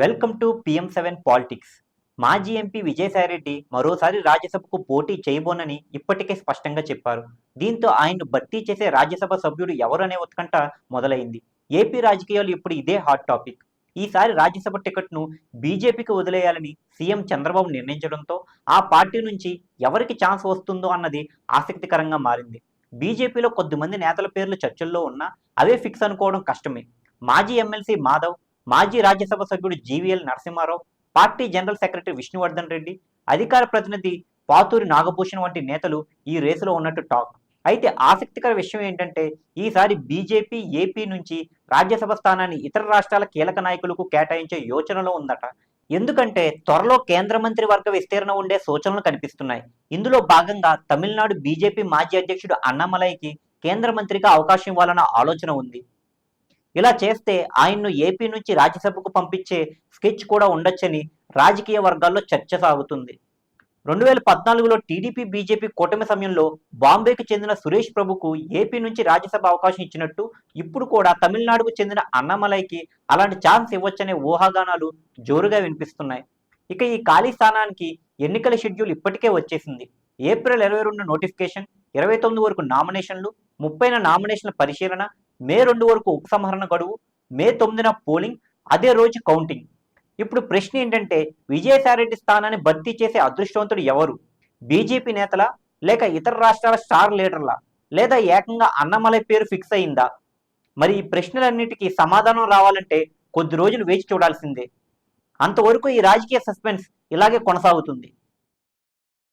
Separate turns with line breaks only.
Welcome to PM seven politics. మాజీ MP Vijayasai Reddy మరోసారి రాజ్యసభకు పోటీ చేయబోనని ఇప్పటికే స్పష్టంగా చెప్పారు. దీంతో ఆయన్ను భర్తీ చేసే రాజ్యసభ సభ్యుడు ఎవరనే ఉత్కంఠ మొదలైంది. ఏపీ రాజకీయాలు ఇప్పుడు ఇదే హాట్ టాపిక్ ఈసారి రాజ్యసభ టికెట్ను బీజేపీకి వదిలేయాలని సీఎం చంద్రబాబు నిర్ణయించడంతో ఆ పార్టీ నుంచి ఎవరికి ఛాన్స్ వస్తుందో అన్నది ఆసక్తికరంగా మారింది. బీజేపీలో కొద్దిమంది నేతల పేర్లు చర్చల్లో ఉన్నా అవే ఫిక్స్ అనుకోవడం కష్టమే. మాజీ ఎమ్మెల్సీ మాధవ్ మాజీ రాజ్యసభ సభ్యుడు GVL Narasimha Rao party general secretary Vishnuvardhan Reddy అధికార ప్రతినిధి పాతూరి నాగభూషణ్ వంటి నేతలు ఈ రేసులో ఉన్నట్టు టాక్. అయితే ఆసక్తికర విషయం ఏంటంటే ఈసారి బీజేపీ ఏపీ నుంచి రాజ్యసభ స్థానాన్ని ఇతర రాష్ట్రాల కీలక నాయకులకు కేటాయించే యోచనలో ఉందట. ఎందుకంటే త్వరలో కేంద్ర మంత్రి వర్గ విస్తీర్ణ ఉండే సూచనలు కనిపిస్తున్నాయి. ఇందులో భాగంగా తమిళనాడు బీజేపీ మాజీ అధ్యక్షుడు అన్నమలైకి కేంద్ర మంత్రిగా అవకాశం ఇవ్వాలన్న ఆలోచన ఉంది. ఇలా చేస్తే ఆయన్ను ఏపీ నుంచి రాజ్యసభకు పంపించే స్కెచ్ కూడా ఉండొచ్చని రాజకీయ వర్గాల్లో చర్చ సాగుతుంది. రెండు వేల పద్నాలుగులో టీడీపీ బీజేపీ కూటమి సమయంలో బాంబేకి చెందిన సురేష్ ప్రభుకు ఏపీ నుంచి రాజ్యసభ అవకాశం ఇచ్చినట్టు ఇప్పుడు కూడా తమిళనాడుకు చెందిన అన్నమలైకి అలాంటి ఛాన్స్ ఇవ్వచ్చనే ఊహాగానాలు జోరుగా వినిపిస్తున్నాయి. ఇక ఈ ఖాళీ స్థానానికి ఎన్నికల షెడ్యూల్ ఇప్పటికే వచ్చేసింది. ఏప్రిల్ ఇరవై రెండు నోటిఫికేషన్ ఇరవై తొమ్మిది వరకు నామినేషన్లు ముప్పైన నామినేషన్ల పరిశీలన మే రెండు వరకు ఉపసంహరణ గడువు మే తొమ్మిదిన పోలింగ్ అదే రోజు కౌంటింగ్. ఇప్పుడు ప్రశ్న ఏంటంటే విజయసాయిరెడ్డి స్థానాన్ని భర్తీ చేసే అదృష్టవంతుడు ఎవరు? బీజేపీ నేతల లేక ఇతర రాష్ట్రాల స్టార్ లీడర్ల లేదా ఏకంగా అన్నమలై పేరు ఫిక్స్ అయిందా? మరి ఈ ప్రశ్నలన్నిటికీ సమాధానం రావాలంటే కొద్ది రోజులు వేచి చూడాల్సిందే. అంతవరకు ఈ రాజకీయ సస్పెన్స్ ఇలాగే కొనసాగుతుంది.